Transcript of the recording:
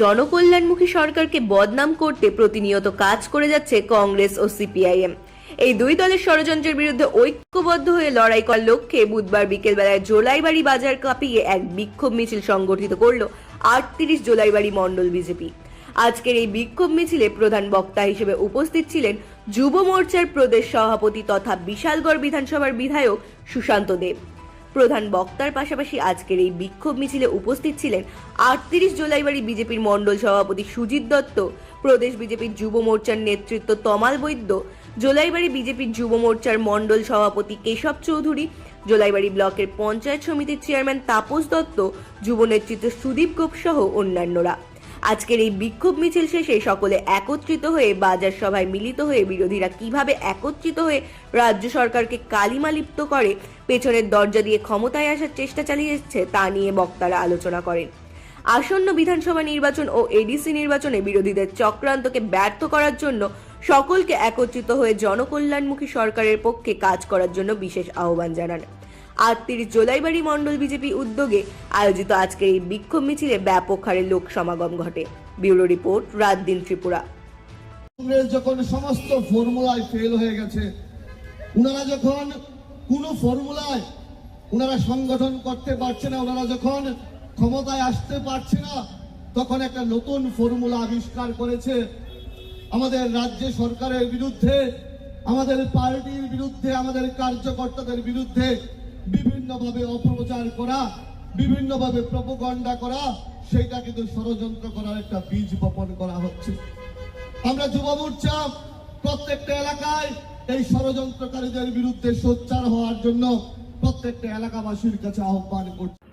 জনকল্যাণমুখী সরকারকে বদনাম করতে প্রতিনিয়ত কাজ করে যাচ্ছে কংগ্রেস ও সিপিআইএম। এই দুই দলের ষড়যন্ত্রের বিরুদ্ধে ঐক্যবদ্ধ হয়ে লড়াই করার লক্ষ্যে বুধবার বিকেলবেলায় জোলাইবাড়ি বাজার কাঁপিয়ে এক বিক্ষোভ মিছিল সংগঠিত করল আটত্রিশ জোলাইবাড়ি মণ্ডল বিজেপি। আজকের এই বিক্ষোভ মিছিলে প্রধান বক্তা হিসেবে উপস্থিত ছিলেন যুব মোর্চার প্রদেশ সভাপতি তথা বিশালগড় বিধানসভার বিধায়ক সুশান্ত দেব। প্রধান বক্তার পাশাপাশি আজকের এই বিক্ষোভ মিছিলে উপস্থিত ছিলেন আটত্রিশ জোলাইবাড়ি বিজেপির মণ্ডল সভাপতি সুজিত দত্ত, প্রদেশ বিজেপির যুব মোর্চার নেতৃত্ব তমাল বৈদ্য জোলাইবাড়ি বিজেপির যুব মোর্চার মণ্ডল সভাপতি কেশব চৌধুরী জোলাইবাড়ি ব্লকের পঞ্চায়েত সমিতির চেয়ারম্যান তাপস দত্ত, যুব নেতৃত্ব সুদীপ গোপ সহ অন্যান্যরা। আজকের এই বিক্ষোভ মিছিল শেষে সকলে একত্রিত হয়ে বাজার সভায় মিলিত হয়ে বিরোধীরা কীভাবে একত্রিত হয়ে রাজ্য সরকারকে কালিমা লিপ্ত করে পেছনের দরজা দিয়ে ক্ষমতায় আসার চেষ্টা চালিয়ে এসছে, তা নিয়ে বক্তারা আলোচনা করেন। আসন্ন বিধানসভা নির্বাচন ও এডিসি নির্বাচনে বিরোধীদের চক্রান্তকে ব্যর্থ করার জন্য সকলকে একত্রিত হয়ে জনকল্যাণমুখী সরকারের পক্ষে কাজ করার জন্য বিশেষ আহ্বান জানান। আটত্রিশ জোলাইবাড়ি মণ্ডল বিজেপি উদ্যোগে আয়োজিত আজকের এই বিক্ষোভ মিছিলে ব্যাপক হারে লোক সমাগম ঘটে। ব্যুরো রিপোর্ট রাত দিন ত্রিপুরা। কংগ্রেস যখন সমস্ত ফর্মুলায় ফেল হয়ে গেছে ওনারা যখন কোনো ফর্মুলায় ওনারা সংগঠন করতে পারছে না ওনারা যখন ক্ষমতায় আসতে পারছে না, তখন একটা নতুন ফর্মুলা আবিষ্কার করেছে। আমাদের রাজ্য সরকারের বিরুদ্ধে, আমাদের পার্টির বিরুদ্ধে, আমাদের কার্যকর্তাদের বিরুদ্ধে বিভিন্নভাবে অপপ্রচার করা, বিভিন্নভাবে প্রপগণ্ডা করা সেটা কিন্তু ষড়যন্ত্র করার একটা বীজ বপন করা হচ্ছে। আমরা যুব মোর্চা প্রত্যেকটা এলাকায় এই ষড়যন্ত্রকারীদের বিরুদ্ধে সোচ্চার হওয়ার জন্য প্রত্যেকটা এলাকাবাসীর কাছে আহ্বান করছি।